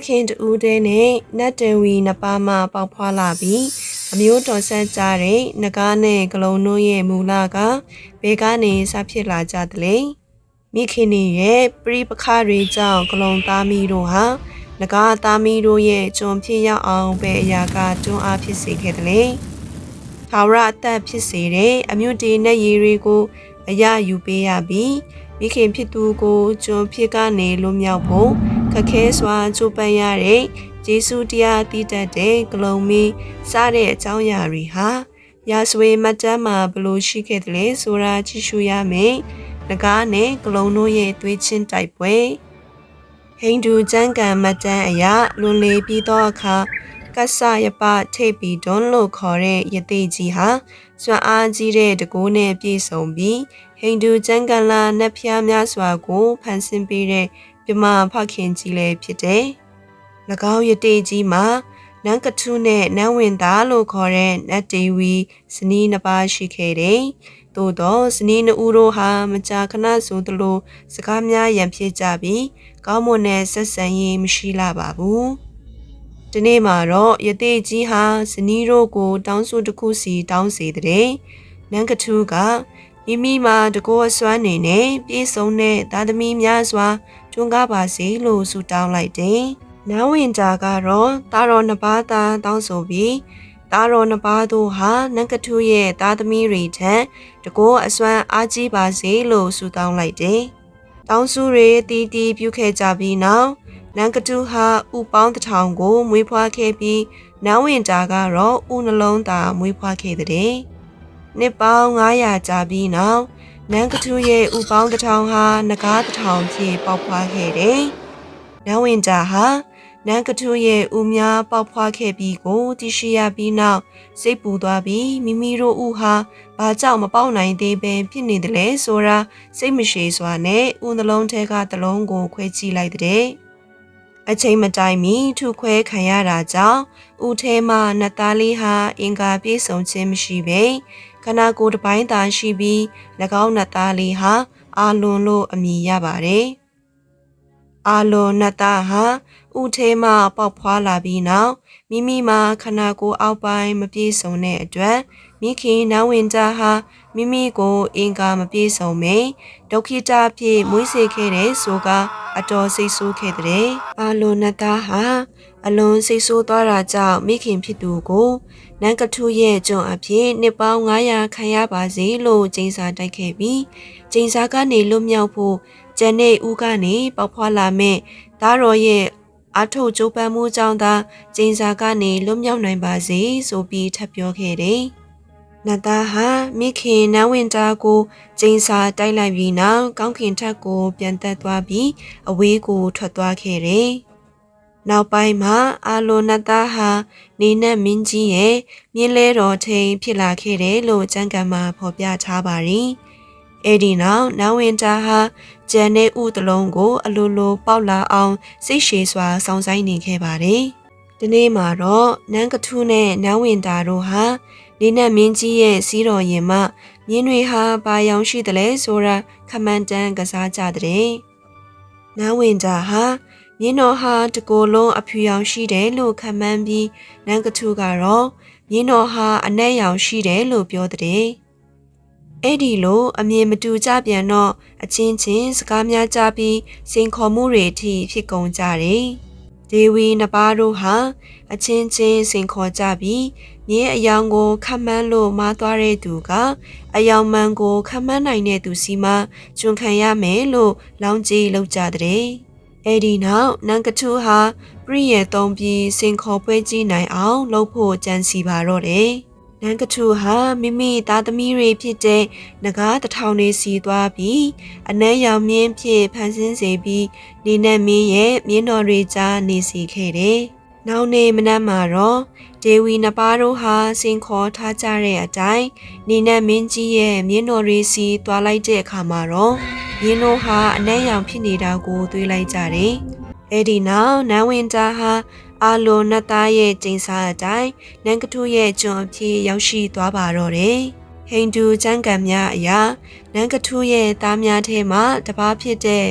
ဖခင်တူဦးတဲ့နဲ့နတ်တဝီနှစ်ပါးမှပေါက်ဖွာလာပြီးအမျိုးတော်ဆက်ကြတဲ့နဂါးနဲ့ဂလုံးတို့ရဲ့မူလကဘယ်ကနေစဖြစ်လာကြသလဲမိခင်နေရဲ့ပြိပခတွေကြောင့်ဂလုံးသားမီတို့ဟာနဂါးသားမီတို့ရဲ့ကျွန်ဖြစ်ရောက်အောင်ပဲအရာကတွန်းအားဖြစ်စေခဲ့တယ်လေထာဝရအသက်ဖြစ်စေတဲ့အမျိုးတေနဲ့ရေတွေကိုအရာယူပေးရပြီးမိခင်ဖြစ်သူကိုကျွန်ဖြစ်ကနေလွတ်မြောက်ဖို့ ခက်ခဲစွာကြိုးပမ်းရတဲ့ဂျေစုတရားတည်တတ်တဲ့ဂလုံမီစတဲ့အကြောင်းအရာတွေဟာရာဇဝေမတ်တမ်းမှာဘလို့ရှိခဲ့တယ်လဲဆိုတာကြည့်ရှုရမယ်။ငကားနဲ့ဂလုံတို့ရဲ့သွေးချင်းတိုက်ပွဲဟိန္ဒူကျမ်းဂန်မတ်တမ်းအရာလွန်လေပြီးသောအခါကဆယပထိပ်ပြီးဒွန်းလို့ခေါ်တဲ့ယသိကြီးဟာစွမ်းအားကြီးတဲ့တကိုးနဲ့ပြည့်စုံပြီးဟိန္ဒူကျမ်းဂန်လာနတ်ဖျားများစွာကိုဖန်ဆင်းပေးတဲ့ ပြမဖခင်ကြီးလည်းဖြစ်တယ်။၎င်းယတိကြီးမှာနန်းကထုနဲ့နန်းဝင်သားလို့ခေါ်တဲ့နတ်ဒေဝီဇနီးနှစ်ပါးရှိခဲ့တယ်။သို့တော့ဇနီးနှစ်ဦးတို့ဟာမကြာခဏဆိုသလိုစကားများရန်ဖြစ်ကြပြီးကောင်းမွန်တဲ့ဆက်ဆံရေးမရှိလာပါဘူး။ဒီနေ့မှာတော့ယတိကြီးဟာဇနီးတို့ကို တောင်းဆိုတစ်ခုစီတောင်းစေတဲ့နန်းကထုကမိမိမှာတကောအစွမ်းနေနဲ့ပြည့်စုံတဲ့သားသမီးများစွာ တွန်းကားပါစေလို့ဆုတောင်းလိုက်တယ်။နန်းဝင်ကြာကတော့တာတော်နှစ်ပါးသာတောင်းဆိုပြီးတာတော်နှစ်ပါးတို့ဟာနန်းကထုရဲ့သားသမီးတွေထံတကောအစွမ်းအားကြီးပါစေလို့ဆုတောင်းလိုက်တယ်။တောင်းစုတွေတီးတီးပြုခဲ့ကြပြီးနောက်နန်းကထုဟာဥပေါင်းတစ်ထောင်ကိုမွေးဖွားခဲ့ပြီးနန်းဝင်ကြာကတော့ဥနှလုံးသာမွေးဖွားခဲ့တဲ့နှစ်ပေါင်း900ကြာပြီးနောက် နန်းကထုရဲ့ဥပေါင်းတစ်ထောင်ဟာနဂါးတစ်ထောင်ဖြစ်ပေါက်ဖွားခဲ့တယ်။နန်းဝင်ကြာဟာနန်းကထုရဲ့ဥများပေါက်ဖွားခဲ့ပြီးကိုသိရှိရပြီးနောက်စိတ်ပူသွားပြီးမိမိတို့ဥဟာဘာကြောင့်မပေါက်နိုင်သေးပဲဖြစ်နေတယ်လဲဆိုတာစိတ်မရှိစွာနဲ့ဥနှလုံးထဲကတလုံးကိုခွဲကြည့်လိုက်တဲ့အချိန်မတိုင်မီထုခွဲခံရတာကြောင့်ဥထဲမှာနတ်သားလေးဟာအင်္ကာပြေဆုံးခြင်းမရှိပဲ ခန္ဓာကိုယ်တစ်ပိုင်းသာရှိပြီး၎င်းနတ်သားလေးဟာအာလွန်လို့အမည်ရပါတယ်။အာလွန်နတ်သားဟာဥထဲမှပေါက်ဖွာလာပြီးနောက်မိမိမှာခန္ဓာကိုယ်အောက်ပိုင်းမပြေစုံတဲ့အတွက်မိခင်နန်းဝင်သားဟာမိမိကိုအင်္ကာမပြေစုံမေဒုက္ခိတဖြစ်မွေးစေခဲ့တဲ့ဆိုကအတော်စိတ်ဆိုးခဲ့တဲ့အာလွန်နတ်သားဟာ အလွန်စိတ်ဆိုးသွားတာကြောင့်မိခင်ဖြစ်သူကိုနန်းကထုရဲ့ကျွန်အဖြစ်နှစ်ပေါင်း900ခံရပါစေလို့ကျင်းစာတိုက်ခဲ့ပြီးကျင်းစာကနေလွတ်မြောက်ဖို့ကျန်တဲ့ဦးကနေပေါက်ဖွာလာမဲ့သားတော်ရဲ့အထုပ်ကြိုးပမ်းမှုကြောင့်သာကျင်းစာကနေလွတ်မြောက်နိုင်ပါစေဆိုပြီးထပ်ပြောခဲ့တယ်။နတ်သားဟာမိခင်နန်းဝင်တာကိုကျင်းစာတိုက်လိုက်ပြီးနောက်ကောင်းခင်ထက်ကိုပြန်သက်သွားပြီးအဝေးကိုထွက်သွားခဲ့တယ်။ နောက်ပိုင်းမှာအာလိုနတ်သားဟာနေနဲ့မင်းကြီးရဲ့မြင်းလဲတော်ထိန်ဖြစ်လာခဲ့တယ်လို့ကျမ်းဂန်မှာဖော်ပြထားပါတယ်။အဲ့ဒီနောက်နန်းဝင်တာဟာကျန်တဲ့ဥတလုံးကိုအလိုလိုပေါက်လာအောင်စိတ်ရှည်စွာစောင့်ဆိုင်နေခဲ့ပါတယ်။ဒီနေ့မှာတော့နန်းကထုနဲ့နန်းဝင်တာတို့ဟာနေနဲ့မင်းကြီးရဲ့စီးတော်ရင်မှမြင်းတွေဟာဘာရောင်ရှိတယ်လဲဆိုတာခမန်တန်ကစားကြတဲ့။နန်းဝင်တာဟာ မြင်းတော်ဟာတကိုယ်လုံးအဖြူရောင်ရှိတယ်လို့ခံမှန်းပြီးနန်းကထုကတော့မြင်းတော်ဟာအနက်ရောင်ရှိတယ်လို့ပြောတဲ့အဲ့ဒီလိုအမြင်မတူကြပြန်တော့အချင်းချင်းစကားများကြပြီးစိန်ခေါ်မှုတွေအထိဖြစ်ကုန်ကြတယ်ဒေဝီနှစ်ပါးတို့ဟာအချင်းချင်းစိန်ခေါ်ကြပြီးမြင်းအယောင်ကိုခတ်မှန်းလို့မားသွားတဲ့သူကအယောင်မှန်ကိုခတ်မှန်းနိုင်တဲ့သူစီမှကျွန်ခံရမယ်လို့လောင်းကြီးလောက်ကြတဲ့ အဲ့ဒီနောက်နန်ကထူဟာပရိယေသုံးပြီးစင်ခေါ်ပွဲကြီးနိုင်အောင်လုပ်ဖို့ကြံစီပါတော့တယ်။နန်ကထူဟာမိမိသားသမီးတွေဖြစ်တဲ့ငကားတထောင်လေးစီသွားပြီးအနက်ရောင်မြင်းဖြစ်ဖန်ဆင်းစေပြီးနေနဲ့မင်းရဲ့မြင်းတော်တွေကြားနေစီခဲ့တယ်။နောက်နေ့မနက်မှာတော့ဒေဝီနှစ်ပါးတို့ဟာစင်ခေါ်ထားကြတဲ့အတိုင်းနေနဲ့မင်းကြီးရဲ့မြင်းတော်တွေစီသွားလိုက်တဲ့အခါမှာတော့ မြင်းတို့ဟာအနှဲရောင်ဖြစ်နေတာကိုတွေးလိုက်ကြတယ်။အဲဒီနောက်နန်းဝင်တာဟာအာလိုနတ်သားရဲ့ကျင်းစားအတိုင်းနန်းကထုရဲ့ကျွန်အဖြစ်ရောက်ရှိသွားပါတော့တယ်။ဟိန္ဒူကျမ်းဂန်များအရာနန်းကထုရဲ့သားများထဲမှာတပားဖြစ်တဲ့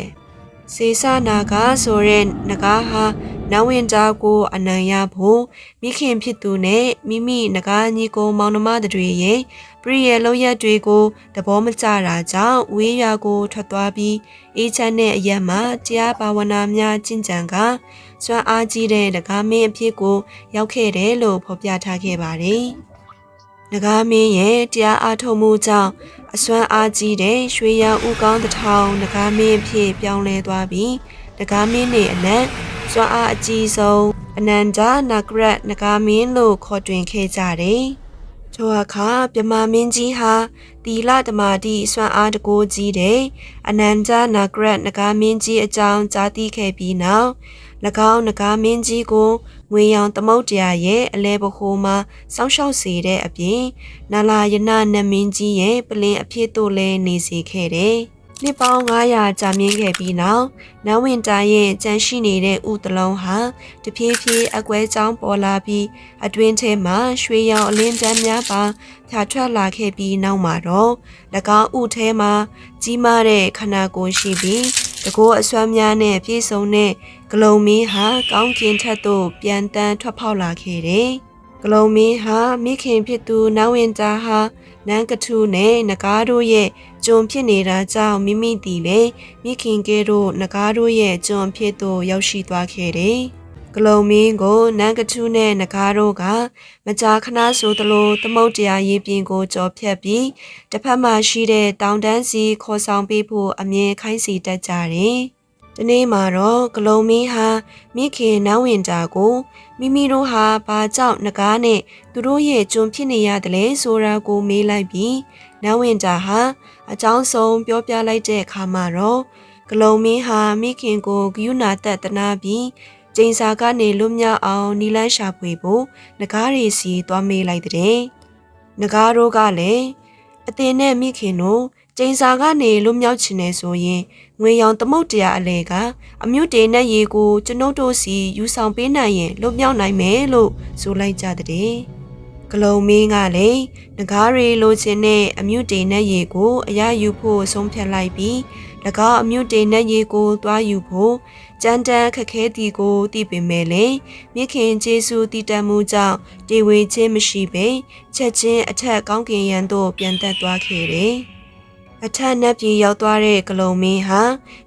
စေစနာကဆိုတဲ့နဂါးဟာနဝင်တာကိုအနံရဖို့မိခင်ဖြစ်သူနဲ့မိမိငကားညီကိုမောင်နှမတွေရဲ့ ပရိယေလုံးရက်တွေကိုသဘောမကျတာကြောင့်ဝေးရွာကိုထွက်သွားပြီးအေးချမ်းတဲ့အရက်မှာတရားဘာဝနာများကျင့်ကြံကစွမ်းအားကြီးတဲ့တကားမင်းအဖြစ်ကို ရောက်ခဲ့တယ်လို့ဖော်ပြထားခဲ့ပါတယ်။နဂါမင်းရဲ့တရားအားထုတ်မှုကြောင့်အစွမ်းအားကြီးတဲ့ရွှေရောင်ဥကောင်းတစ်ထောင်နဂါမင်းအဖြစ်ပြောင်းလဲသွားပြီးနဂါမင်းနေအနက်စွမ်းအားအကြီးဆုံးအနန္တနာဂရတ်နဂါမင်းလို့ခေါ်တွင်ခဲ့ကြတယ်။ ထိုအခါမြမမင်းကြီးဟာတီလဓမာတိစွမ်းအားတကိုးကြီးတဲ့အနန္တနာဂရတ်နဂါမင်းကြီးအကြောင်းကြားသိခဲ့ပြီးနောက်၎င်းနဂါမင်းကြီးကိုငွေရောင်သမုတ်တရားရဲ့အလဲပဟိုးမှာစောင်းရှောက်စေတဲ့အပြင်နာလာယနာနမင်းကြီးရဲ့ပလင်အဖြစ်တို့လည်းနေစေခဲ့တယ်။ နှစ်ပေါင်း900ကြာမြင့်ခဲ့ပြီးနောက်နဝဝင်တာရဲ့ကြန့်ရှိနေတဲ့ဥတလုံးဟာတဖြည်းဖြည်းအကွဲကြောင်းပေါ်လာပြီးအတွင်းထဲမှာရွှေရောင်အလင်းတန်းများပါဖြာထွက်လာခဲ့ပြီးနောက်မှာတော့၎င်းဥထဲမှာကြီးမားတဲ့ခန္ဓာကိုယ်ရှိပြီးတကောအစွမ်းများနဲ့ပြည့်စုံတဲ့ဂလုံမင်းဟာကောင်းကင်ထက်သို့ပြန်တန်းထွက်ပေါက်လာခဲ့တယ်။ ဂလုံမင်းဟာမိခင်ဖြစ်သူနဝဝင်တာဟာနန်းကထုနဲ့နဂါးတို့ရဲ့ဂျုံဖြစ်နေတာကြောင့်မိမိတီလေမိခင်ကဲတို့နဂါးတို့ရဲ့ဂျုံဖြစ်သို့ရောက်ရှိသွားခဲ့တယ်။ဂလုံမင်းကိုနန်းကထုနဲ့နဂါးတို့ကမကြာခဏဆိုသလိုသမုတ်တရားရေးပြင်ကိုကြော်ဖြတ်ပြီးတစ်ဖက်မှာရှိတဲ့တောင်တန်းစီခေါ်ဆောင်ပေးဖို့အမြင်ခိုင်းစီတတ်ကြတယ်။ဒီနေ့မှာတော့ဂလုံမင်းဟာမိခင်နန်းဝင်တာကို မိမိတို့ဟာဘာကြောင့်ငကားနဲ့သူတို့ရဲ့ကျွန်းဖြစ်နေရတယ်လဲဆိုတာကိုမေးလိုက်ပြီးနန်းဝင်တာဟာအကြောင်းဆုံးပြောပြလိုက်တဲ့အခါမှာတော့ဂလုံမင်းဟာမိခင်ကိုဂယုနာတက်တနာပြီးကျင်းစာကနေလွတ်မြောက်အောင်နီလန်းရှာဖွေဖို့ငကားရီစီသွားမေးလိုက်တဲ့ငကားတို့ကလည်းအတင်နဲ့မိခင်တို့ ကျင်းစာကနေလွတ်မြောက်ချင်နေဆိုရင်ငွေရောင်သမုတ်တရားအလဲကအမြုတေနဲ့ရေကိုကျွန်ုပ်တို့စီယူဆောင်ပေးနိုင်ရင်လွတ်မြောက်နိုင်မယ်လို့ဆိုလိုက်ကြတဲ့ဂလုံမင်းကလည်းငကားရီလိုချင်တဲ့အမြုတေနဲ့ရေကိုအရယူဖို့ဆုံးဖြတ်လိုက်ပြီး၎င်းအမြုတေနဲ့ရေကိုသွားယူဖို့ကြမ်းတမ်းခက်ခဲသည်ကိုသိပေမဲ့လည်းမြခင်ကျေးဇူးတည်တတ်မှုကြောင့်တေဝေခြင်းမရှိပေချက်ချင်းအထက်ကောင်းကင်ရန်သို့ပြန်သက်သွားခဲ့တယ်။ အထက်နက်ပြည်ရောက်သွားတဲ့ဂလုံမင်းဟာ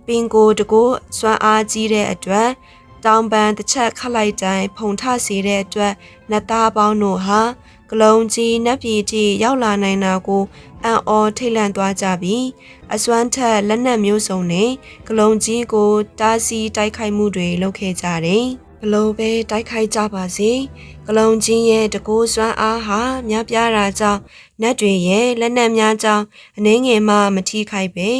ပင်ကိုတကိုးစွမ်းအားကြီးတဲ့အတွက်တောင်ပန်တစ်ချက်ခတ်လိုက်တိုင်းဖုန်ထစေတဲ့အတွက်နတ်သားပေါင်းတို့ဟာဂလုံကြီးနတ်ပြည်ကြီးရောက်လာနိုင်တာကိုအံ့ဩထိတ်လန့်သွားကြပြီးအစွမ်းထက်လက်နက်မျိုးစုံနဲ့ဂလုံကြီးကိုတားဆီးတိုက်ခိုက်မှုတွေလုပ်ခဲ့ကြတယ်။ ဘလို့ပဲတိုက်ခိုက်ကြပါစေဂလုံကြီးရဲ့တကိုးစွမ်းအားဟာများပြားတာကြောင့်နတ်တွေရဲ့လက်နက်များကြောင့်အနှင်းငယ်မှမထိခိုက်ပဲ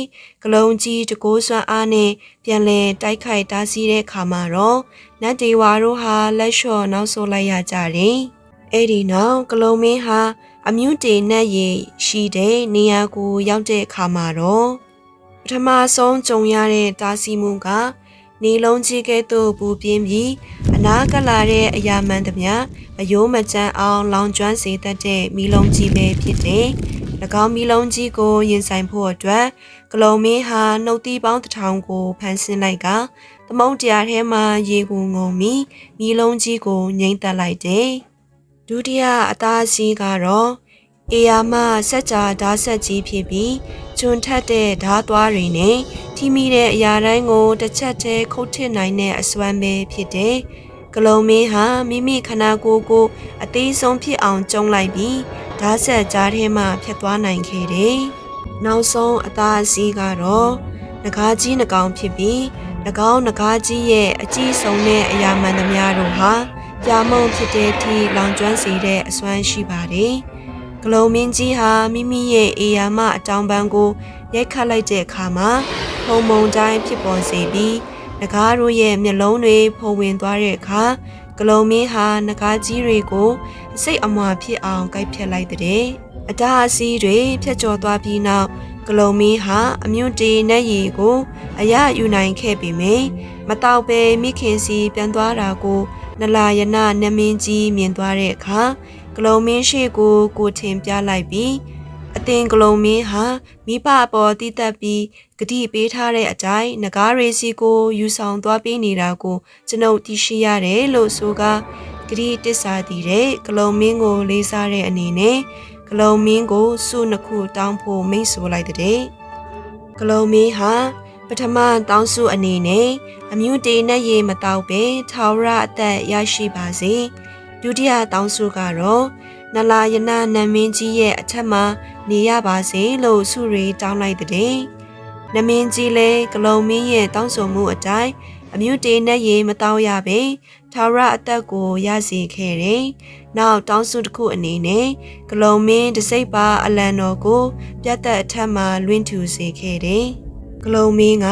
ဂလုံကြီးတကိုးစွမ်းအားနဲ့ပြန်လည်တိုက်ခိုက်တားဆီးတဲ့ခါမှာတော့နတ်ဒေဝါတို့ဟာလက်လျှော့နောက်ဆုတ်လိုက်ရကြတယ်အဲ့ဒီနောက်ဂလုံမင်းဟာအမြူးတေနဲ့ရေရှိတဲ့နေရာကိုရောက်တဲ့အခါမှာတော့ပထမဆုံးကြုံရတဲ့တားဆီးမှုက နေလုံးကြီးကဲ့သို့ပူပြင်းပြီးအနာကလာတဲ့အရာမှန်သမျှအယိုးမကျန်းအောင်လောင်ကျွမ်းစေတတ်တဲ့မီလုံးကြီးပဲဖြစ်တယ်။၎င်းမီလုံးကြီးကိုရင်ဆိုင်ဖို့အတွက်ကလုံမင်းဟာနှုတ်သီးပေါင်းတစ်ထောင်ကိုဖန်ဆင်းလိုက်ကသမုတ်တရားထဲမှာရေကိုငုံပြီးမီလုံးကြီးကိုငိမ့်သက်လိုက်တယ်။ဒုတိယအသားစီးကတော့ အေယာမစက်ကြာဓာတ်ဆက်ကြီးဖြစ်ပြီးကျွန်းထက်တဲ့ဓာတ်သွားတွေနဲ့ထိမိတဲ့အရာတိုင်းကိုတစ်ချက်တည်းခုတ်ထစ်နိုင်တဲ့အစွမ်းပဲဖြစ်တဲ့ဂလုံမင်းဟာမိမိခနာကိုယ်ကိုအသေးဆုံးဖြစ်အောင်ကျုံလိုက်ပြီးဓာတ်ဆက်ကြားထဲမှဖြတ်သွားနိုင်ခဲ့တယ်။နောက်ဆုံးအသားအစည်းကတော့ငကားကြီးနှကောင်ဖြစ်ပြီး၎င်းငကားကြီးရဲ့အကြီးဆုံးတဲ့အရာမှန်သမျှတို့ဟာပြမုံဖြစ်တဲ့အထိလောင်ကျွမ်းစေတဲ့အစွမ်းရှိပါတယ်။ ဂလုံမင်းကြီးဟာမိမိရဲ့အေယာမအတောင်ပံကိုရိုက်ခတ်လိုက်တဲ့အခါမှာဖုံမုံတိုင်းဖြစ်ပေါ်စေပြီးနဂါးတို့ရဲ့မျက်လုံးတွေဖုံဝင်သွားတဲ့အခါဂလုံမင်းဟာနဂါးကြီးတွေကိုအစိတ်အမွာဖြစ်အောင်ကိုက်ဖြတ်လိုက်တဲ့အတားအဆီးတွေဖြတ်ကျော်သွားပြီးနောက်ဂလုံမင်းဟာအမြင့်တေနဲ့ရီကိုအရယူနိုင်ခဲ့ပေမယ့်မတောက်ပဲမိခင်စီပြန်သွားတာကိုနလာယနာနမင်းကြီးမြင်သွားတဲ့အခါ ဂလုံမင်းရှိကိုကိုထင်ပြလိုက်ပြီးအအသင်ကလုံးမင်းဟာမိဘအပေါ်တည်တက်ပြီးဂတိပေးထားတဲ့အတိုင်းငကားရေစီကိုယူဆောင်သွားပေးနေတာကိုကျွန်ုပ်သိရှိရတယ်လို့ဆိုကာဂတိတစ္ဆာတည်တဲ့ကလုံးမင်းကိုလေးစားတဲ့အနေနဲ့ကလုံးမင်းကိုစုနှစ်ခုတောင်းဖို့မိတ်ဆိုလိုက်တဲ့ကလုံးမင်းဟာပထမတောင်းစုအနေနဲ့အမျိုးတေနဲ့ရေမတောက်ပဲထာဝရအသက်ရရှိပါစေ ဒုတိယတောင်းစုကတော့နလာယနာနမင်းကြီးရဲ့အထက်မှာနေရပါစေလို့ဆုရီတောင်းလိုက်တဲ့နမင်းကြီးလည်းကလုံမင်းရဲ့တောင်းဆိုမှုအတိုင်းအမျိုးတေနဲ့ရေမတောက်ရပဲထာဝရအသက်ကိုရစေခဲ့တယ်။နောက်တောင်းစုတစ်ခုအနေနဲ့ကလုံမင်းတစိပ်ပါအလံတော်ကိုပြတ်သက်အထက်မှာလွင့်ထူစေခဲ့တယ်။ကလုံမင်းက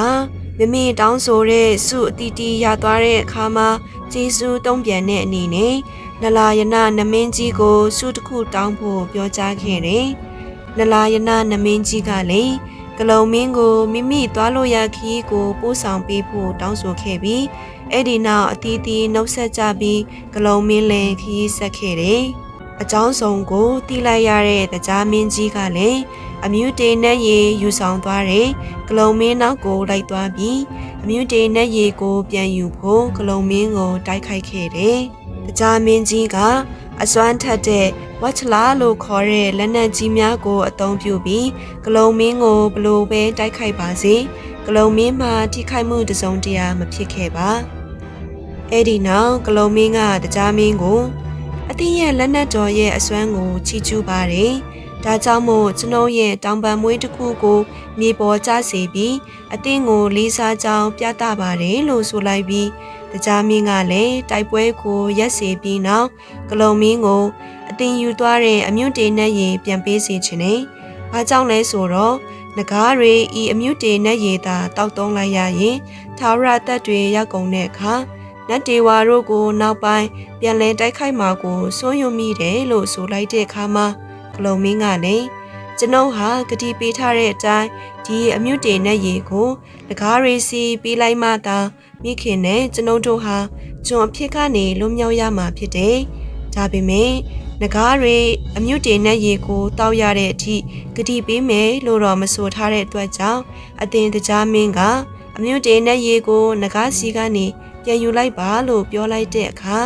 မိမိတောင်းဆိုတဲ့စုအတီတီရသွားတဲ့အခါမှာကျေးဇူးတုံးပြန်တဲ့အနေနဲ့ နလာယနာနမင်းကြီးကိုစုတစ်ခုတောင်းဖို့ပြောကြားခဲ့တယ်။နလာယနာနမင်းကြီးကလည်းကလုံမင်းကိုမိမိသွားလို့ရခီးကိုပို့ဆောင်ပေးဖို့တောင်းဆိုခဲ့ပြီးအဲ့ဒီနောက်အသီးသီးနှုတ်ဆက်ကြပြီးကလုံမင်းလည်းခီးဆက်ခဲ့တယ်။အကြောင်းစုံကိုတီးလိုက်ရတဲ့တရားမင်းကြီးကလည်းအမျိုးတေနဲ့ရေယူဆောင်သွားတယ်။ကလုံမင်းနောက်ကိုလိုက်သွားပြီးအမျိုးတေနဲ့ရေကိုပြန်ယူဖို့ကလုံမင်းကိုတိုက်ခိုက်ခဲ့တယ်။ တရားမင်းကြီးကအစွမ်းထက်တဲ့ဝက်ချလာလို့ခေါ်တဲ့လက်နက်ကြီးများကိုအသုံးပြုပြီးကလုံမင်းကိုဘလို့ပဲတိုက်ခိုက်ပါစေကလုံမင်းမှာထိခိုက်မှုတစုံတရာမဖြစ်ခဲ့ပါအဲ့ဒီနောက်ကလုံမင်းကတရားမင်းကိုအတင်းရဲ့လက်နက်တော်ရဲ့အစွမ်းကိုချီးကျူးပါတယ်ဒါကြောင့်မို့ကျွန်ုပ်ရဲ့တောင်ပံမွေးတစ်ခုကိုမြေပေါ်ကျစေပြီးအတင်းကိုလေးစားကြောင်းပြသပါတယ်လို့ဆိုလိုက်ပြီး တရားမင်းကလည်းတိုက်ပွဲကိုရက်စေပြီးနောက်ကလုံမင်းကိုအတင်းယူသွားတဲ့အမြင့်တေနဲ့ရေပြန်ပေးစေခြင်းနဲ့ဘာကြောင့်လဲဆိုတော့ငကားတွေဤအမြင့်တေနဲ့ရေသာတောက်တုံးလိုက်ရရင်သာဝရတက်တွေရောက်ကုန်တဲ့အခါနတ်တေဝါတို့ကိုနောက်ပိုင်းပြန်လည်တိုက်ခိုက်မှာကိုစိုးရွံ့မိတယ်လို့ဆိုလိုက်တဲ့အခါမှာကလုံမင်းကလည်း ကျွန်ုပ်ဟာဂတိပေးထားတဲ့အတိုင်းဒီအမြင့်တေနဲ့ရေကိုငကားတွေစီပေးလိုက်မှသာမိခင်နဲ့ကျွန်ုပ်တို့ဟာကျွန်အဖြစ်ကနေလွတ်မြောက်ရမှာဖြစ်တယ်။ဒါပေမဲ့ငကားတွေအမြင့်တေနဲ့ရေကိုတောက်ရတဲ့အထိဂတိပေးမယ်လို့တော့မဆိုထားတဲ့အတွက်ကြောင့်အသင်တကြားမင်းကအမြင့်တေနဲ့ရေကိုငကားစီကနေပြန်ယူလိုက်ပါလို့ပြောလိုက်တဲ့အခါ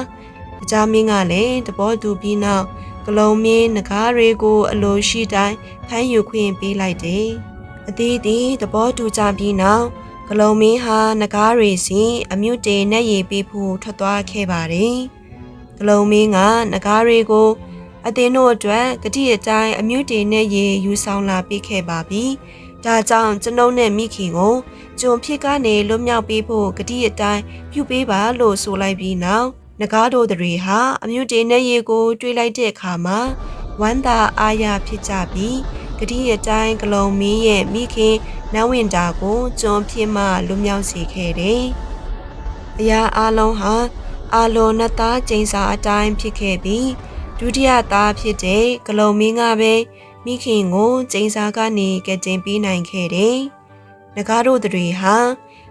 တကြားမင်းကလည်းတဘောတူပြီးနောက် ကလုံမင်းငကားတွေကိုအလိုရှိတိုင်းဖမ်းယူခွင့်ပေးလိုက်တယ်။အသေးသေးသဘောတူကြပြီးနောက်ကလုံမင်းဟာနဂါးရီစီအမြင့်တေနဲ့ရေပေးဖို့ထွက်သွားခဲ့ပါတယ်။ကလုံမင်းကနဂါးရီကိုအသင်တို့အတွက်ဂတိအတိုင်းအမြင့်တေနဲ့ရေယူဆောင်လာပေးခဲ့ပါပြီ။ဒါကြောင့်ကျွန်ုပ်နဲ့မိခင်ကိုကျွန်ဖြစ်ကနေလွတ်မြောက်ပေးဖို့ဂတိအတိုင်းပြုပေးပါလို့ဆိုလိုက်ပြီးနောက် နဂါးတို့တွေဟာအမြင့်တေနဲ့ရေကို တွေးလိုက်တဲ့အခါမှာဝမ်းသာအားရဖြစ်ကြပြီးဂတိအတိုင်းကလုံမင်းရဲ့မိခင်နဝင်တာကိုကျွန်းဖြစ်မှလွမြောက်စေခဲ့တယ်။အရာအလုံးဟာအာလွန်နှစ်သားကျိန်စာအတိုင်းဖြစ်ခဲ့ပြီးဒုတိယသားဖြစ်တဲ့ဂလုံမင်းကပဲမိခင်ကိုကျိန်စာကနေကတင်ပေးနိုင်ခဲ့တယ်။ငကားတို့တွေဟာ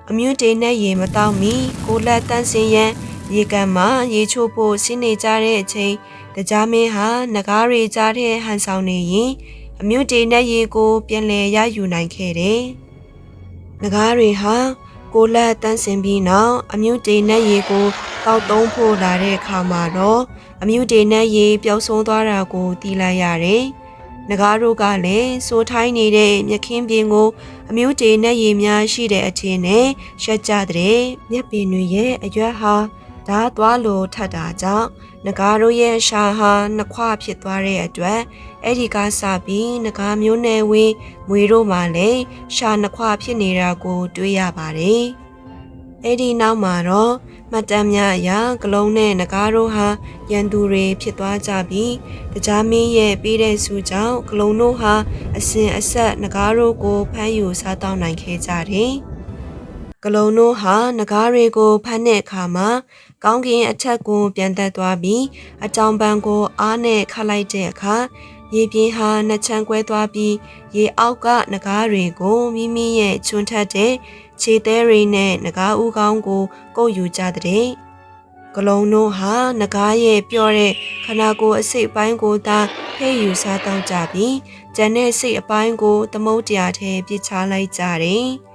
အမျိုးတေနဲ့ရေမတောက်မီကိုလက်တန်းစင်ရန် ရေကန်မှာရေချိုးဖို့ဆင်းနေကြတဲ့အချိန်တရားမင်းဟာငကားရီကြားတဲ့ဟန်ဆောင်နေရင်အမျိုးတေနဲ့ရေကို ပြန်လည်ရယူနိုင်ခဲ့တယ်။ငကားတွေဟာကိုလက်တန်းစင်ပြီးနောက်အမျိုးတေနဲ့ရေကိုတောက်သုံးဖို့လာတဲ့အခါမှာတော့အမျိုးတေနဲ့ရေပျောက်ဆုံးသွားတာကိုသိလိုက်ရတယ်။ငကားတို့ကလည်းစိုးထိုင်းနေတဲ့မြခင်းပြင်ကိုအမျိုးတေနဲ့ရေများရှိတဲ့အထင်းနဲ့ရှက်ကြတဲ့မြက်ပင်တွေရဲ့အရွက်ဟာ ဓာသွားလို့ထပ်တာကြောင့်ငကားတို့ရဲ့ရှာဟာနှစ်ခွဖြစ်သွားတဲ့အတွက်အဲ့ဒီကစပြီးငကားမျိုးနယ်ဝင်းမွေတို့မှလည်းရှာနှစ်ခွဖြစ်နေတာကို တွေ့ရပါတယ်။အဲ့ဒီနောက်မှာတော့မှတ်တမ်းများအရဂလုံးနဲ့ငကားတို့ဟာရန်သူတွေဖြစ်သွားကြပြီးတရားမင်းရဲ့ပေးတဲ့ဆုကြောင့်ဂလုံးတို့ဟာအစဉ်အဆက်ငကားတို့ကိုဖမ်းယူစားတောင်းနိုင်ခဲ့ကြတယ်။ ကလုံတို့ဟာငကားတွေကိုဖမ်းတဲ့အခါမှာကောင်းကင်အထက်ကိုပြန်တက်သွားပြီးအကြောင်ပန်းကိုအားနဲ့ခတ်လိုက်တဲ့အခါရေပြင်းဟာနှစ်ချမ်းကွဲသွားပြီးရေအောက်ကငကားတွေကိုမိမိရဲ့ချွန်းထက်တဲ့ခြေသေးတွေနဲ့ငကားဦးကောင်းကိုကုတ်ယူကြတဲ့ကလုံးတို့ဟာငကားရဲ့ပြော့တဲ့ခနာကိုယ်အစိတ်အပိုင်းကိုသာဖဲ့ယူစားတော့ကြပြီးကျန်တဲ့စိတ်အပိုင်းကိုသမုတ်တရားထဲပြစ်ချလိုက်ကြတယ်။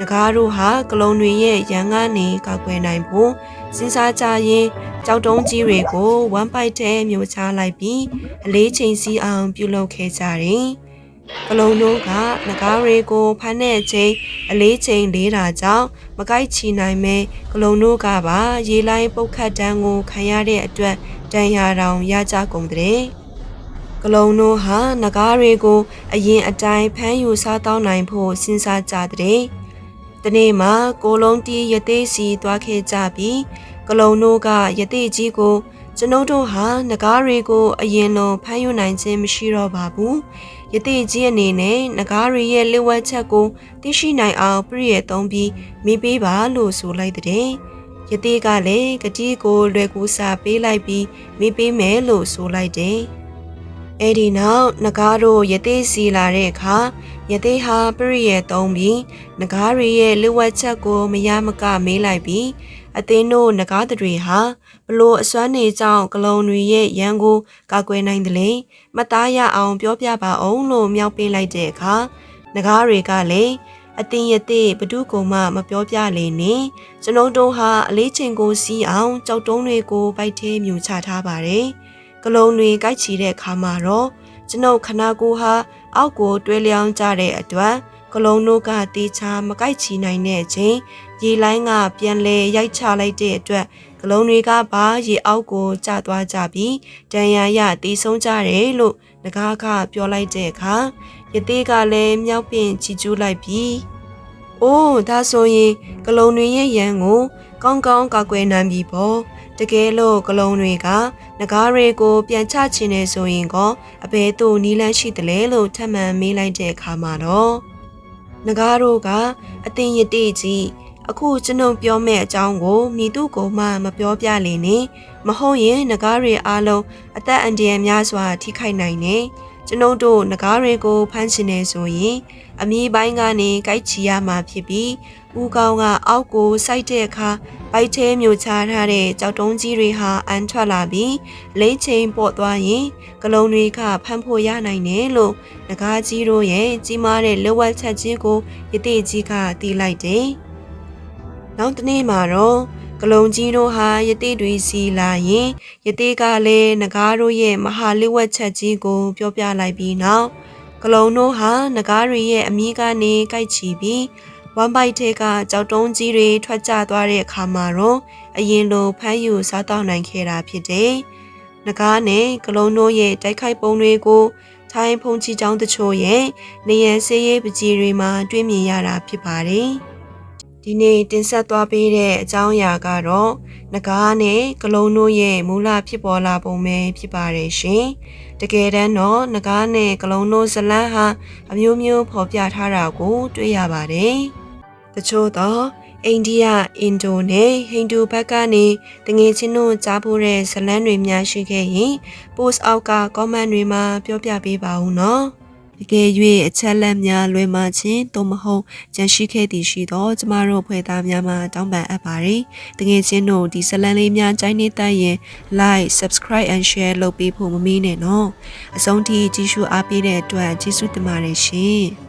ငကားတို့ဟာကလုံးတွေရဲ့ရန်ကနေကောက်ွယ်နိုင်ဖို့စဉ်းစားကြရင်ကြောက်တုံးကြီးတွေကိုဝမ်ပိုက်ထဲမျိုးချလိုက်ပြီးအလေးချိန်စီးအောင်ပြုလုပ်ခဲ့ကြတယ်။ကလုံးတို့ကငကားတွေကိုဖမ်းတဲ့အချိန်အလေးချိန်လေးတာကြောင့်မကိုက်ချီနိုင်မဲကလုံးတို့ကပါရေလိုင်းပုတ်ခတ်တန်းကိုခံရတဲ့အတွက်တန်ရာတောင်ရကြကုန်တဲ့ကလုံးတို့ဟာငကားတွေကိုအရင်အတိုင်းဖမ်းယူစားတောင်းနိုင်ဖို့စဉ်းစားကြတဲ့။ ဒီနေ့မှာကိုလုံးတီးရသေးစီသွားခဲ့ကြပြီးကလုံးတို့ကရသေးကြီးကိုကျွန်ုပ်တို့ဟာငကားတွေကိုအရင်လိုဖမ်းယူနိုင်ခြင်းမရှိတော့ပါဘူး။ယတိကြီးအနေနဲ့ငကားရီရဲ့လက်ဝက်ချက်ကိုသိရှိနိုင်အောင်ပြည့်ရသုံးပြီးမိပေးပါလို့ဆိုလိုက်တဲ့။ယတိကလည်းကတိကိုလွယ်ကူစာပေးလိုက်ပြီးမိပေးမယ်လို့ဆိုလိုက်တယ်။ အဲ့ဒီနောက်ငကားတို့ယတိစီလာတဲ့အခါယတိဟာပြည့်ရသုံးပြီးငကားရီရဲ့လက်ဝက်ချက်ကိုမရမကမေးလိုက်ပြီးအသင်းတို့ငကားတွေဟာဘလို့အစွမ်းနေကြောင့်ကလုံတွေရဲ့ရန်ကိုကာကွယ်နိုင်တယ်လေမသားရအောင်ပြောပြပါအောင်လို့မြောက်ပေးလိုက်တဲ့အခါငကားတွေကလည်းအတင်းရတဲ့ဘဒုကုံမှမပြောပြလေနဲ့ကျွန်ုပ်တို့ဟာအလေးချိန်ကိုစီးအောင်ကြောက်တုံးတွေကိုပိုက်သေးမြူချထားပါတယ် ကလုံတွေကြိုက်ချီတဲ့အခါမှာတော့ကျွန်ုပ်ခနာကိုဟာအောက်ကိုတွဲလျောင်းကြတဲ့အတွက်ကလုံးတို့ကတေချာမကိုက်ချီနိုင်တဲ့အချိန်ရေလိုင်းကပြန်လဲရိုက်ချလိုက်တဲ့အတွက်ကလုံးတွေကပါရေအောက်ကိုကျသွားကြပြီးတန်ရာရတီးဆုံးကြတယ်လို့ငကားကပြောလိုက်တဲ့အခါယသေးကလည်းမြောက်ပင်ချီကျူးလိုက်ပြီး။အိုးဒါဆိုရင်ကလုံးတွေရဲ့ရန်ကိုကောင်းကောင်းကာကွယ်နိုင်ပြီပေါ့။ တကယ်လို့ကလုံးတွေကငကားတွေကိုပြန်ချချင်နေဆိုရင်ကောအဘဲတို့နီးလန်းရှိတယ်လေလို့ထပ်မံမေးလိုက်တဲ့အခါမှာတော့ငကားတို့ကအတင်ရတိကြီးအခုကျွန်ုပ်ပြောမယ့်အကြောင်းကိုမိသူကိုမှမပြောပြလေနဲ့မဟုတ်ရင်ငကားတွေအားလုံးအသက်အန္တရာယ်များစွာထိခိုက်နိုင်နေကျွန်ုပ်တို့ငကားတွေကိုဖမ်းရှင်နေဆိုရင်အမီးပိုင်းကနေကြိုက်ချီရမှာဖြစ်ပြီး ဦးကောင်းကအောက်ကိုစိုက်တဲ့အခါဗိုက်သေးမျိုးချထားတဲ့ကြောက်တုံးကြီးတွေဟာအန်ထွက်လာပြီးလိမ့်ချိန်ပေါ့သွားရင်ကလုံးတွေကဖမ်းဖို့ရနိုင်တယ်လို့ငကားကြီးတို့ရဲ့ကြီးမားတဲ့လက်ဝက်ချက်ကြီးကိုယတိကြီးကတီးလိုက်တယ်။နောက်တနေ့မှာတော့ကလုံကြီးတို့ဟာယတိတွေစီလာရင်ယတိကလည်းငကားတို့ရဲ့မဟာလိဝက်ချက်ကြီးကို ပြောပြလိုက်ပြီးနောက်ကလုံတို့ဟာငကားတွေရဲ့အမိကနေကြိုက်ချီပြီး ဝမ်ပိုက်ထဲကကြောက်တုံးကြီးတွေထွက်ကျသွားတဲ့အခါမှာတော့အရင်လိုဖမ်းယူစားတော့နိုင်ခဲ့တာဖြစ်တယ်။ငကားနဲ့ကလုံတို့ရဲ့တိုက်ခိုက်ပုံတွေကိုထိုင်းဖုန်ချီချောင်းတချို့ရဲ့နေရန်ဆေးရဲပကြီးတွေမှာတွေ့မြင်ရတာဖြစ်ပါတယ်။ဒီနေ့တင်ဆက်သွားပေးတဲ့အကြောင်းအရာကတော့ငကားနဲ့ကလုံးတို့ရဲ့မူလဖြစ်ပေါ်လာပုံပဲဖြစ်ပါတယ်ရှင်။တကယ်တမ်းတော့ငကားနဲ့ကလုံးတို့ဇလန်းဟာအမျိုးမျိုးဖော်ပြထားတာကိုတွေ့ရပါတယ်။ တချို့တော့အိန္ဒိယအင်ဒိုနဲ့ဟိန္ဒူဘက်ကနေတငယ်ချင်းတို့ကြားဖို့တဲ့ဇလန်းတွေများရှိခဲ့ရင် post အောက်က comment တွေမှာပြောပြပေးပါဦးနော်။တကယ်၍အချက်လက်များလွယ်မှချင်းသို့မဟုတ်ကြန့်ရှိခဲ့သည်ရှိသောကျမတို့ဖွဲ့သားများမှတောင်းပန်အပ်ပါတယ်။တကယ်ချင်းတို့ဒီဇလန်လေးများကြိုင်းနေတတ်ရင် like subscribe and share လုပ်ပေးဖို့မမေ့နဲ့နော်။အဆုံးထိကြည့်ရှုအားပေးတဲ့အတွက်ကျေးဇူးတင်ပါတယ်ရှင်။